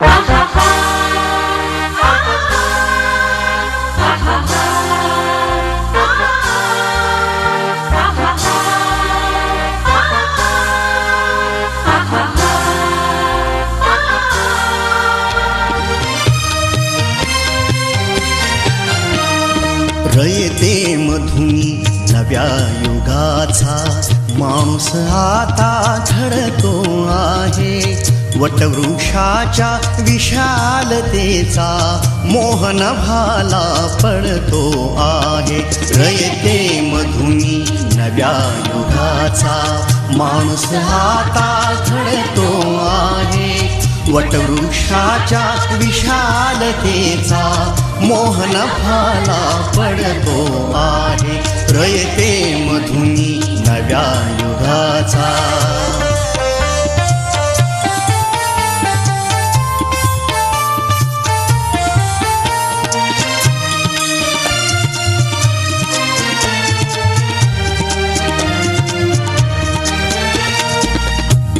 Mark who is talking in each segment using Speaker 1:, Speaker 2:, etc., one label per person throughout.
Speaker 1: रयते मधुनी नव्या युगाचा. माणूस आता घडतो आहे. वटवृक्षाच्या विशालतेचा मोहन भाला पडतो आहे. रयते मधुनी नव्या युगाचा माणूस आता घडतो आहे. वटवृक्षाच्या विशालतेचा मोहन भाला पडतो आहे. रयते मधुनी नव्या युगाचा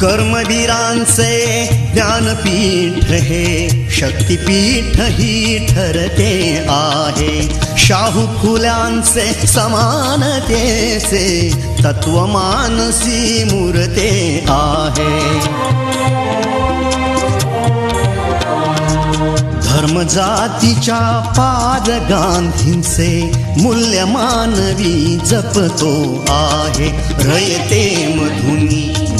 Speaker 1: कर्मवीरांचे ज्ञानपीठ हे शक्तीपीठ ही ठरते आहे. शाहू फुल्यांचे समानतेचे तत्वमानसी मूर्ते आहे. धर्म जातीच्या पाद गांधींचे मूल्य मानवी जपतो आहे. रयते मधुनी